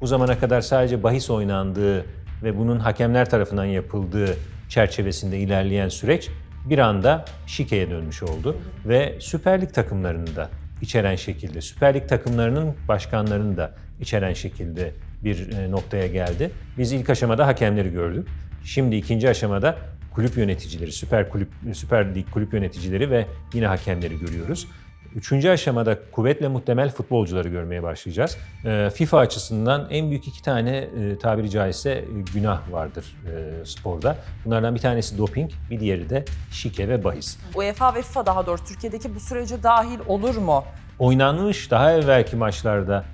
bu zamana kadar sadece bahis oynandığı ve bunun hakemler tarafından yapıldığı çerçevesinde ilerleyen süreç bir anda şikeye dönmüş oldu ve Süper Lig takımlarını da içeren şekilde, Süper Lig takımlarının başkanlarını da içeren şekilde bir e, noktaya geldi. Biz ilk aşamada hakemleri gördük. Şimdi ikinci aşamada kulüp yöneticileri, Süper Kulüp Süper Lig kulüp yöneticileri ve yine hakemleri görüyoruz. Üçüncü aşamada kuvvetle muhtemel futbolcuları görmeye başlayacağız. Ee, FIFA açısından en büyük iki tane e, tabiri caizse e, günah vardır e, sporda. Bunlardan bir tanesi doping, bir diğeri de şike ve bahis. UEFA ve FIFA daha doğrusu Türkiye'deki bu sürece dahil olur mu? Oynanmış daha evvelki maçlarda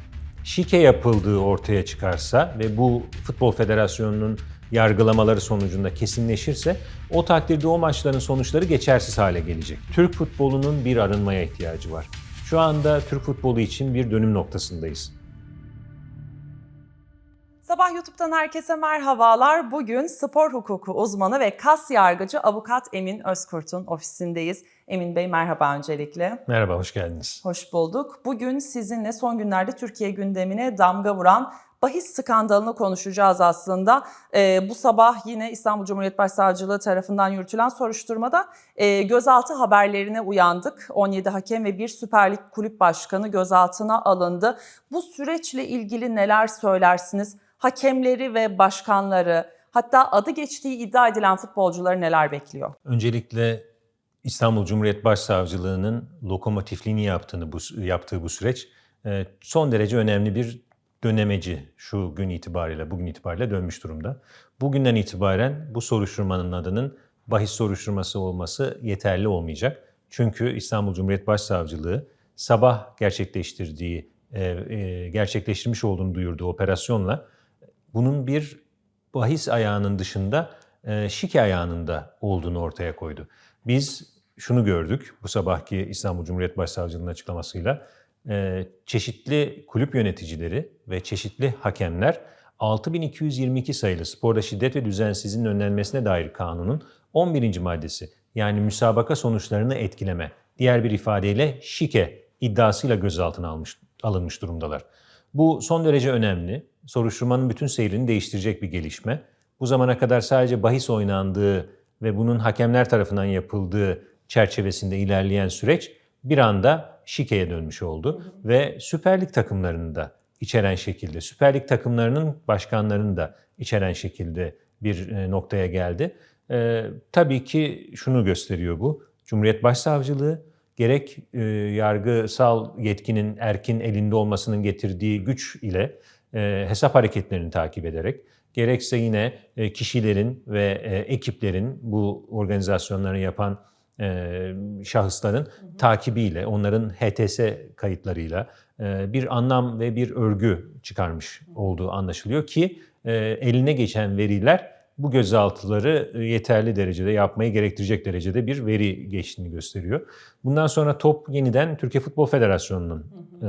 şike yapıldığı ortaya çıkarsa ve bu Futbol Federasyonu'nun yargılamaları sonucunda kesinleşirse o takdirde o maçların sonuçları geçersiz hale gelecek. Türk futbolunun bir arınmaya ihtiyacı var. Şu anda Türk futbolu için bir dönüm noktasındayız. Sabah YouTube'dan herkese merhabalar. Bugün spor hukuku uzmanı ve kas yargıcı avukat Emin Özkurt'un ofisindeyiz. Emin Bey merhaba öncelikle. Merhaba, hoş geldiniz. Hoş bulduk. Bugün sizinle son günlerde Türkiye gündemine damga vuran bahis skandalını konuşacağız aslında. Ee, bu sabah yine İstanbul Cumhuriyet Başsavcılığı tarafından yürütülen soruşturmada e, gözaltı haberlerine uyandık. 17 hakem ve bir Süper Lig kulüp başkanı gözaltına alındı. Bu süreçle ilgili neler söylersiniz? Hakemleri ve başkanları hatta adı geçtiği iddia edilen futbolcuları neler bekliyor? Öncelikle İstanbul Cumhuriyet Başsavcılığı'nın lokomotifliğini yaptığını bu, yaptığı bu süreç e, son derece önemli bir dönemeci şu gün itibariyle, bugün itibariyle dönmüş durumda. Bugünden itibaren bu soruşturmanın adının bahis soruşturması olması yeterli olmayacak. Çünkü İstanbul Cumhuriyet Başsavcılığı sabah gerçekleştirdiği, e, e, gerçekleştirmiş olduğunu duyurduğu operasyonla bunun bir bahis ayağının dışında e, şike ayağında olduğunu ortaya koydu. Biz şunu gördük bu sabahki İstanbul Cumhuriyet Başsavcılığı'nın açıklamasıyla çeşitli kulüp yöneticileri ve çeşitli hakemler 6222 sayılı sporda şiddet ve düzensizliğin önlenmesine dair kanunun 11. maddesi yani müsabaka sonuçlarını etkileme, diğer bir ifadeyle şike iddiasıyla gözaltına almış, alınmış durumdalar. Bu son derece önemli. Soruşturmanın bütün seyrini değiştirecek bir gelişme. Bu zamana kadar sadece bahis oynandığı ve bunun hakemler tarafından yapıldığı çerçevesinde ilerleyen süreç bir anda şikeye dönmüş oldu ve Süper Lig takımlarını da içeren şekilde, Süper Lig takımlarının başkanlarını da içeren şekilde bir e, noktaya geldi. Ee, tabii ki şunu gösteriyor bu. Cumhuriyet Başsavcılığı gerek e, yargısal yetkinin erkin elinde olmasının getirdiği güç ile e, hesap hareketlerini takip ederek gerekse yine e, kişilerin ve e, ekiplerin bu organizasyonları yapan e, şahısların hı hı. takibiyle, onların HTS kayıtlarıyla e, bir anlam ve bir örgü çıkarmış olduğu anlaşılıyor ki e, eline geçen veriler bu gözaltıları yeterli derecede yapmayı gerektirecek derecede bir veri geçtiğini gösteriyor. Bundan sonra top yeniden Türkiye Futbol Federasyonu'nun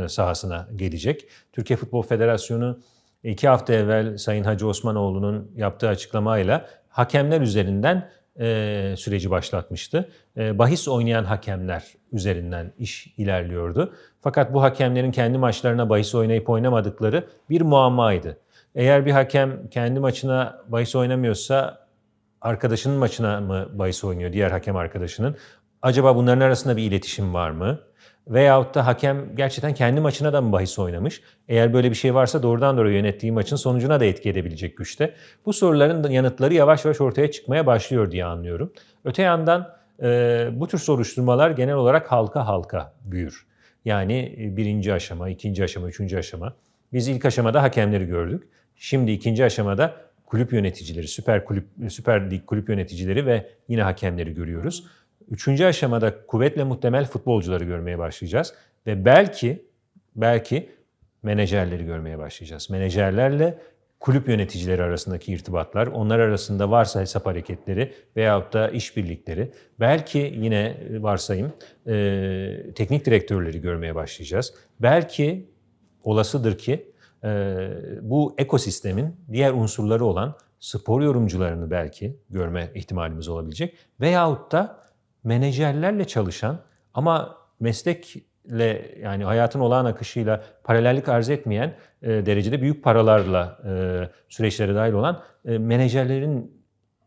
sahasına gelecek. Türkiye Futbol Federasyonu iki hafta evvel Sayın Hacı Osmanoğlu'nun yaptığı açıklamayla hakemler üzerinden e, süreci başlatmıştı. E, bahis oynayan hakemler üzerinden iş ilerliyordu. Fakat bu hakemlerin kendi maçlarına bahis oynayıp oynamadıkları bir muammaydı. Eğer bir hakem kendi maçına bahis oynamıyorsa arkadaşının maçına mı bahis oynuyor, diğer hakem arkadaşının? Acaba bunların arasında bir iletişim var mı? Veyahut da hakem gerçekten kendi maçına da mı bahis oynamış? Eğer böyle bir şey varsa doğrudan doğruya yönettiği maçın sonucuna da etki edebilecek güçte. Bu soruların yanıtları yavaş yavaş ortaya çıkmaya başlıyor diye anlıyorum. Öte yandan e, bu tür soruşturmalar genel olarak halka halka büyür. Yani birinci aşama, ikinci aşama, üçüncü aşama. Biz ilk aşamada hakemleri gördük. Şimdi ikinci aşamada kulüp yöneticileri, süper kulüp, süper lig kulüp yöneticileri ve yine hakemleri görüyoruz. Üçüncü aşamada kuvvetle muhtemel futbolcuları görmeye başlayacağız ve belki belki menajerleri görmeye başlayacağız. Menajerlerle kulüp yöneticileri arasındaki irtibatlar, onlar arasında varsa hesap hareketleri veyahut da işbirlikleri, belki yine varsayım e, teknik direktörleri görmeye başlayacağız. Belki olasıdır ki e, bu ekosistemin diğer unsurları olan spor yorumcularını belki görme ihtimalimiz olabilecek veyahut da menajerlerle çalışan ama meslek ile yani hayatın olağan akışıyla paralellik arz etmeyen e, derecede büyük paralarla e, süreçlere dahil olan e, menajerlerin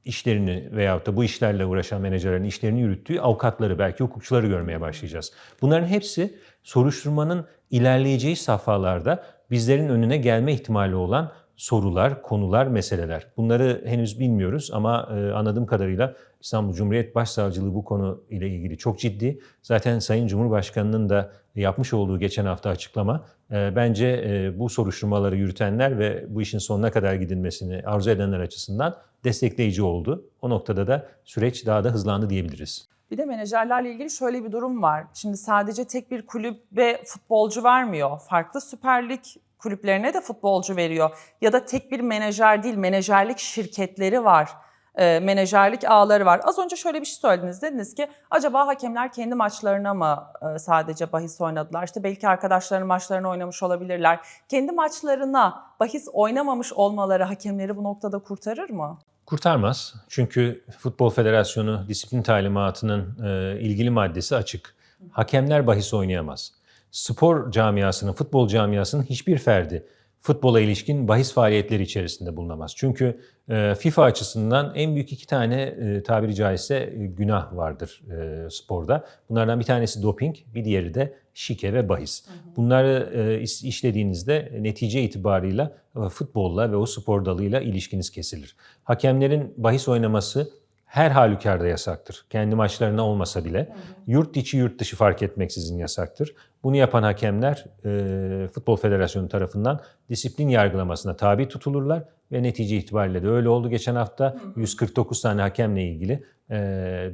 işlerini veyahut da bu işlerle uğraşan menajerlerin işlerini yürüttüğü avukatları, belki hukukçuları görmeye başlayacağız. Bunların hepsi soruşturmanın ilerleyeceği safhalarda bizlerin önüne gelme ihtimali olan sorular, konular, meseleler. Bunları henüz bilmiyoruz ama e, anladığım kadarıyla İstanbul Cumhuriyet Başsavcılığı bu konu ile ilgili çok ciddi. Zaten Sayın Cumhurbaşkanı'nın da yapmış olduğu geçen hafta açıklama e, bence e, bu soruşturmaları yürütenler ve bu işin sonuna kadar gidilmesini arzu edenler açısından destekleyici oldu. O noktada da süreç daha da hızlandı diyebiliriz. Bir de menajerlerle ilgili şöyle bir durum var. Şimdi sadece tek bir kulübe futbolcu vermiyor. Farklı Süper Lig kulüplerine de futbolcu veriyor. Ya da tek bir menajer değil, menajerlik şirketleri var. E, menajerlik ağları var. Az önce şöyle bir şey söylediniz. Dediniz ki acaba hakemler kendi maçlarına mı e, sadece bahis oynadılar? İşte belki arkadaşlarının maçlarını oynamış olabilirler. Kendi maçlarına bahis oynamamış olmaları hakemleri bu noktada kurtarır mı? Kurtarmaz. Çünkü Futbol Federasyonu disiplin talimatının e, ilgili maddesi açık. Hakemler bahis oynayamaz. Spor camiasının, futbol camiasının hiçbir ferdi futbola ilişkin bahis faaliyetleri içerisinde bulunamaz. Çünkü e, FIFA açısından en büyük iki tane e, tabiri caizse e, günah vardır sporda. Bunlardan bir tanesi doping, bir diğeri de şike ve bahis. Bunları işlediğinizde netice itibarıyla futbolla ve o spor dalıyla ilişkiniz kesilir. Hakemlerin bahis oynaması her halükarda yasaktır. Kendi maçlarına olmasa bile. Yurt içi yurt dışı fark etmeksizin yasaktır. Bunu yapan hakemler e, Futbol Federasyonu tarafından disiplin yargılamasına tabi tutulurlar ve netice itibariyle de öyle oldu. Geçen hafta 149 tane hakemle ilgili e,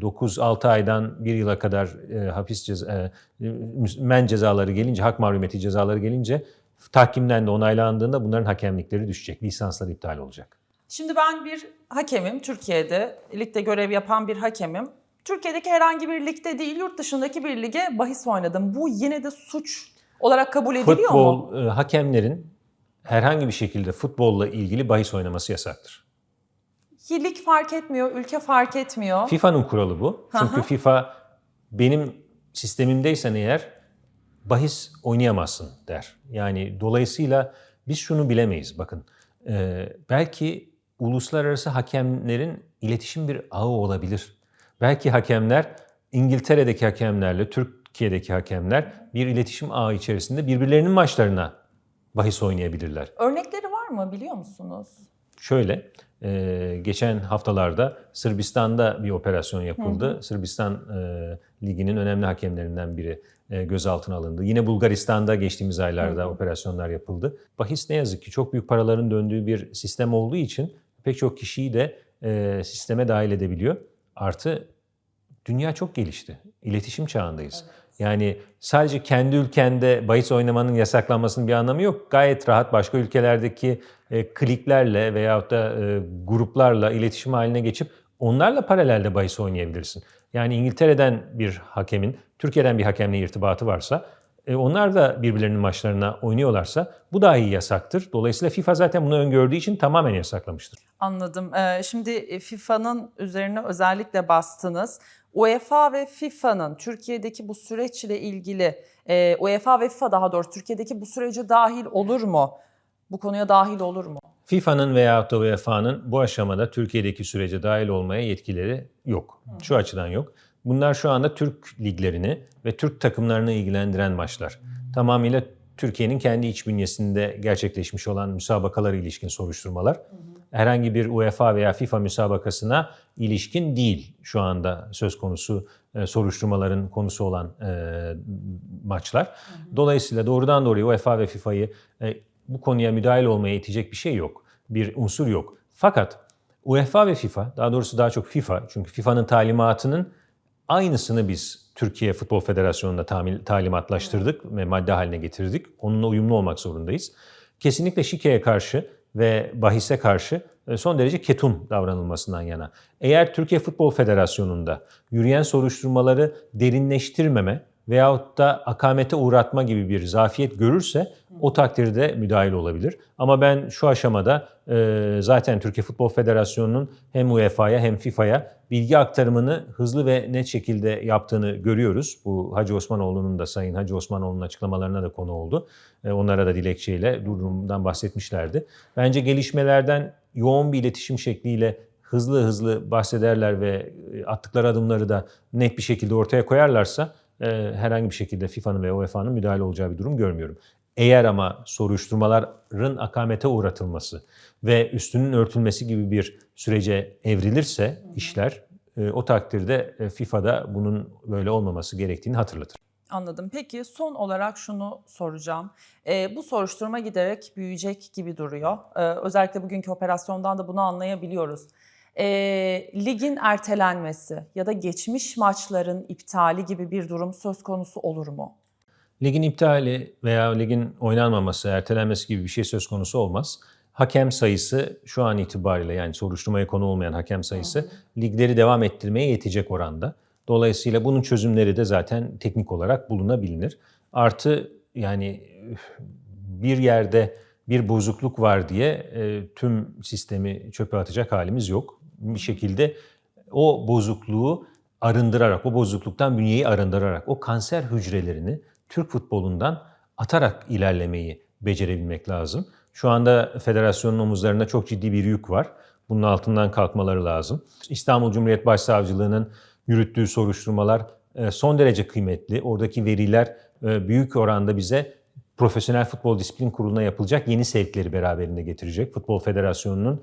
9-6 aydan 1 yıla kadar e, hapis ceza, e, men cezaları gelince, hak mahrumiyeti cezaları gelince tahkimden de onaylandığında bunların hakemlikleri düşecek. Lisansları iptal olacak. Şimdi ben bir hakemim, Türkiye'de ligde görev yapan bir hakemim. Türkiye'deki herhangi bir ligde değil, yurt dışındaki bir lige bahis oynadım. Bu yine de suç olarak kabul ediliyor mu? Futbol e, hakemlerin herhangi bir şekilde futbolla ilgili bahis oynaması yasaktır. Lig fark etmiyor, ülke fark etmiyor. FIFA'nın kuralı bu. Çünkü hı. FIFA benim sistemimdeysen eğer bahis oynayamazsın der. Yani dolayısıyla biz şunu bilemeyiz bakın. e, belki uluslararası hakemlerin iletişim bir ağı olabilir. Belki hakemler İngiltere'deki hakemlerle Türkiye'deki hakemler bir iletişim ağı içerisinde birbirlerinin maçlarına bahis oynayabilirler. Örnekleri var mı biliyor musunuz? Şöyle, e, geçen haftalarda Sırbistan'da bir operasyon yapıldı. Sırbistan e, liginin önemli hakemlerinden biri e, gözaltına alındı. Yine Bulgaristan'da geçtiğimiz aylarda operasyonlar yapıldı. Bahis ne yazık ki çok büyük paraların döndüğü bir sistem olduğu için pek çok kişiyi de e, sisteme dahil edebiliyor. Artı dünya çok gelişti. İletişim çağındayız. Yani sadece kendi ülkende bahis oynamanın yasaklanmasının bir anlamı yok. Gayet rahat başka ülkelerdeki e, kliklerle veyahut da e, gruplarla iletişim haline geçip onlarla paralelde bahis oynayabilirsin. Yani İngiltere'den bir hakemin, Türkiye'den bir hakemle irtibatı varsa, e, onlar da birbirlerinin maçlarına oynuyorlarsa bu dahi yasaktır. Dolayısıyla FIFA zaten bunu öngördüğü için tamamen yasaklamıştır. Anladım. Ee, şimdi FIFA'nın üzerine özellikle bastınız. UEFA ve FIFA'nın Türkiye'deki bu süreçle ilgili, e, UEFA ve FIFA daha doğrusu Türkiye'deki bu sürece dahil olur mu? Bu konuya dahil olur mu? FIFA'nın veya da UEFA'nın bu aşamada Türkiye'deki sürece dahil olmaya yetkileri yok. Şu açıdan yok. Bunlar şu anda Türk liglerini ve Türk takımlarını ilgilendiren maçlar. Tamamıyla Türkiye'nin kendi iç bünyesinde gerçekleşmiş olan müsabakalara ilişkin soruşturmalar. Herhangi bir UEFA veya FIFA müsabakasına ilişkin değil şu anda söz konusu e, soruşturmaların konusu olan e, maçlar. Dolayısıyla doğrudan doğruya UEFA ve FIFA'yı e, bu konuya müdahil olmaya itecek bir şey yok. Bir unsur yok. Fakat UEFA ve FIFA, daha doğrusu daha çok FIFA, çünkü FIFA'nın talimatının aynısını biz Türkiye Futbol Federasyonu'nda tamil- talimatlaştırdık ve madde haline getirdik. Onunla uyumlu olmak zorundayız. Kesinlikle şikeye karşı ve bahise karşı e, son derece ketum davranılmasından yana. Eğer Türkiye Futbol Federasyonu'nda yürüyen soruşturmaları derinleştirmeme veyahut da akamete uğratma gibi bir zafiyet görürse o takdirde müdahil olabilir. Ama ben şu aşamada e, zaten Türkiye Futbol Federasyonu'nun hem UEFA'ya hem FIFA'ya bilgi aktarımını hızlı ve net şekilde yaptığını görüyoruz. Bu Hacı Osmanoğlu'nun da Sayın Hacı Osmanoğlu'nun açıklamalarına da konu oldu. E, onlara da dilekçeyle durumdan bahsetmişlerdi. Bence gelişmelerden yoğun bir iletişim şekliyle hızlı hızlı bahsederler ve e, attıkları adımları da net bir şekilde ortaya koyarlarsa e, herhangi bir şekilde FIFA'nın ve UEFA'nın müdahale olacağı bir durum görmüyorum. Eğer ama soruşturmaların akamete uğratılması ve üstünün örtülmesi gibi bir sürece evrilirse işler e, o takdirde e, FIFA'da bunun böyle olmaması gerektiğini hatırlatır. Anladım. Peki son olarak şunu soracağım. Ee, bu soruşturma giderek büyüyecek gibi duruyor. Ee, özellikle bugünkü operasyondan da bunu anlayabiliyoruz. Ee, ligin ertelenmesi ya da geçmiş maçların iptali gibi bir durum söz konusu olur mu? Ligin iptali veya ligin oynanmaması, ertelenmesi gibi bir şey söz konusu olmaz. Hakem sayısı şu an itibariyle yani soruşturmaya konu olmayan hakem sayısı ligleri devam ettirmeye yetecek oranda. Dolayısıyla bunun çözümleri de zaten teknik olarak bulunabilir. Artı yani bir yerde bir bozukluk var diye e, tüm sistemi çöpe atacak halimiz yok. Bir şekilde o bozukluğu arındırarak, o bozukluktan bünyeyi arındırarak, o kanser hücrelerini Türk futbolundan atarak ilerlemeyi becerebilmek lazım. Şu anda federasyonun omuzlarında çok ciddi bir yük var. Bunun altından kalkmaları lazım. İstanbul Cumhuriyet Başsavcılığı'nın yürüttüğü soruşturmalar e, son derece kıymetli. Oradaki veriler e, büyük oranda bize Profesyonel Futbol Disiplin Kurulu'na yapılacak yeni sevkleri beraberinde getirecek. Futbol Federasyonu'nun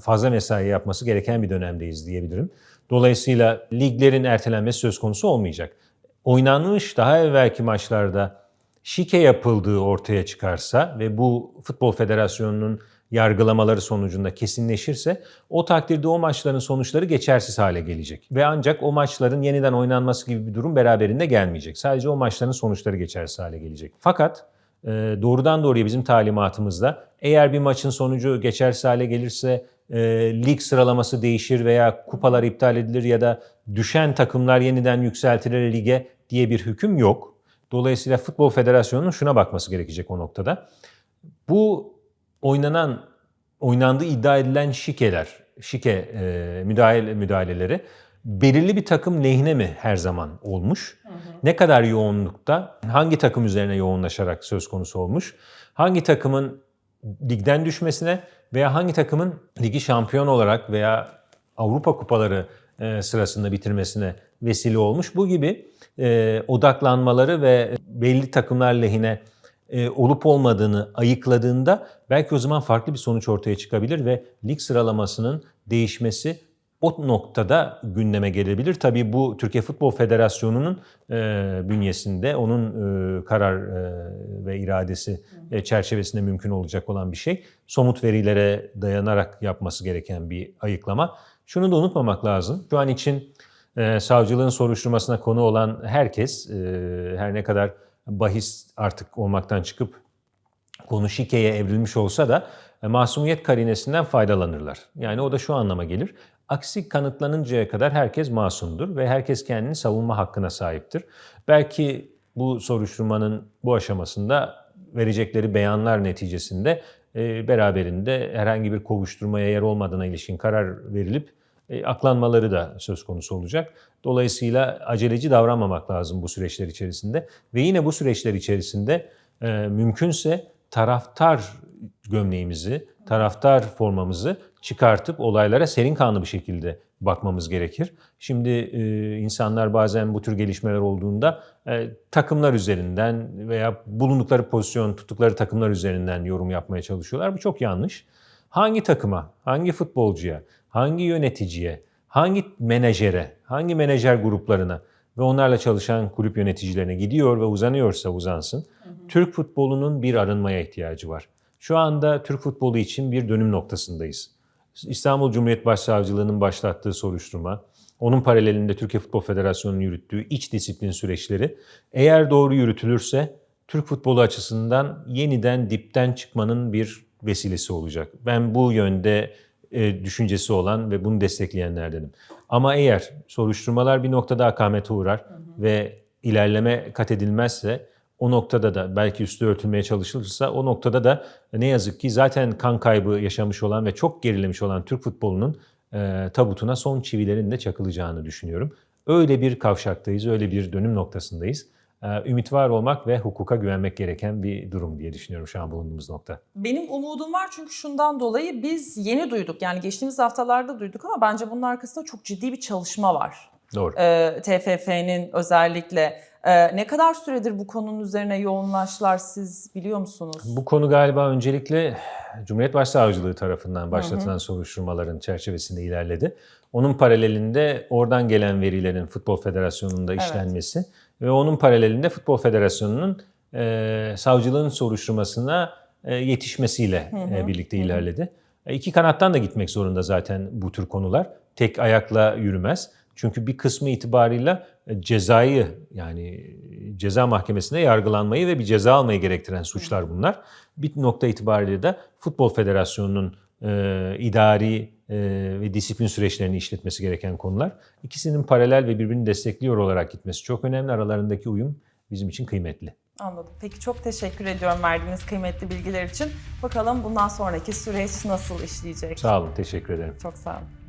fazla mesai yapması gereken bir dönemdeyiz diyebilirim. Dolayısıyla liglerin ertelenmesi söz konusu olmayacak. Oynanmış daha evvelki maçlarda şike yapıldığı ortaya çıkarsa ve bu Futbol Federasyonu'nun yargılamaları sonucunda kesinleşirse o takdirde o maçların sonuçları geçersiz hale gelecek. Ve ancak o maçların yeniden oynanması gibi bir durum beraberinde gelmeyecek. Sadece o maçların sonuçları geçersiz hale gelecek. Fakat doğrudan doğruya bizim talimatımızda eğer bir maçın sonucu geçersiz hale gelirse e, lig sıralaması değişir veya kupalar iptal edilir ya da düşen takımlar yeniden yükseltilir lige diye bir hüküm yok. Dolayısıyla Futbol Federasyonu'nun şuna bakması gerekecek o noktada. Bu oynanan, oynandığı iddia edilen şikeler, şike e, müdahale, müdahaleleri belirli bir takım lehine mi her zaman olmuş? Ne kadar yoğunlukta, hangi takım üzerine yoğunlaşarak söz konusu olmuş? Hangi takımın ligden düşmesine veya hangi takımın ligi şampiyon olarak veya Avrupa kupaları e, sırasında bitirmesine vesile olmuş? Bu gibi e, odaklanmaları ve belli takımlar lehine e, olup olmadığını ayıkladığında belki o zaman farklı bir sonuç ortaya çıkabilir ve lig sıralamasının değişmesi o noktada gündeme gelebilir. Tabii bu Türkiye Futbol Federasyonu'nun e, bünyesinde, onun e, karar e, ve iradesi e, çerçevesinde mümkün olacak olan bir şey. Somut verilere dayanarak yapması gereken bir ayıklama. Şunu da unutmamak lazım. Şu an için e, savcılığın soruşturmasına konu olan herkes, e, her ne kadar bahis artık olmaktan çıkıp konu şikeye evrilmiş olsa da e, masumiyet karinesinden faydalanırlar. Yani o da şu anlama gelir. Aksi kanıtlanıncaya kadar herkes masumdur ve herkes kendini savunma hakkına sahiptir. Belki bu soruşturmanın bu aşamasında verecekleri beyanlar neticesinde e, beraberinde herhangi bir kovuşturmaya yer olmadığına ilişkin karar verilip e, aklanmaları da söz konusu olacak. Dolayısıyla aceleci davranmamak lazım bu süreçler içerisinde. Ve yine bu süreçler içerisinde e, mümkünse taraftar gömleğimizi, taraftar formamızı çıkartıp olaylara serin kanlı bir şekilde bakmamız gerekir. Şimdi e, insanlar bazen bu tür gelişmeler olduğunda e, takımlar üzerinden veya bulundukları pozisyon, tuttukları takımlar üzerinden yorum yapmaya çalışıyorlar. Bu çok yanlış. Hangi takıma, hangi futbolcuya, hangi yöneticiye, hangi menajere, hangi menajer gruplarına ve onlarla çalışan kulüp yöneticilerine gidiyor ve uzanıyorsa uzansın. Türk futbolunun bir arınmaya ihtiyacı var. Şu anda Türk futbolu için bir dönüm noktasındayız. İstanbul Cumhuriyet Başsavcılığı'nın başlattığı soruşturma, onun paralelinde Türkiye Futbol Federasyonu'nun yürüttüğü iç disiplin süreçleri eğer doğru yürütülürse Türk futbolu açısından yeniden dipten çıkmanın bir vesilesi olacak. Ben bu yönde e, düşüncesi olan ve bunu destekleyenlerdenim. Ama eğer soruşturmalar bir noktada akamete uğrar ve ilerleme kat edilmezse o noktada da belki üstü örtülmeye çalışılırsa o noktada da ne yazık ki zaten kan kaybı yaşamış olan ve çok gerilemiş olan Türk futbolunun e, tabutuna son çivilerin de çakılacağını düşünüyorum. Öyle bir kavşaktayız, öyle bir dönüm noktasındayız. E, ümit var olmak ve hukuka güvenmek gereken bir durum diye düşünüyorum şu an bulunduğumuz nokta. Benim umudum var çünkü şundan dolayı biz yeni duyduk. Yani geçtiğimiz haftalarda duyduk ama bence bunun arkasında çok ciddi bir çalışma var. Doğru. Ee, TFF'nin özellikle. Ee, ne kadar süredir bu konunun üzerine yoğunlaştılar siz biliyor musunuz? Bu konu galiba öncelikle Cumhuriyet Başsavcılığı tarafından başlatılan soruşturmaların çerçevesinde ilerledi. Onun paralelinde oradan gelen verilerin Futbol Federasyonu'nda Evet. işlenmesi ve onun paralelinde Futbol Federasyonu'nun e, savcılığın soruşturmasına e, yetişmesiyle e, birlikte ilerledi. E, iki kanattan da gitmek zorunda zaten bu tür konular. Tek ayakla yürümez. Çünkü bir kısmı itibarıyla e, cezayı yani e, ceza mahkemesinde yargılanmayı ve bir ceza almayı gerektiren suçlar bunlar. Bir nokta itibariyle de Futbol Federasyonu'nun e, idari e, ve disiplin süreçlerini işletmesi gereken konular. İkisinin paralel ve birbirini destekliyor olarak gitmesi çok önemli. Aralarındaki uyum bizim için kıymetli. Anladım. Peki çok teşekkür ediyorum verdiğiniz kıymetli bilgiler için. Bakalım bundan sonraki süreç nasıl işleyecek? Sağ olun, teşekkür ederim. Çok sağ olun.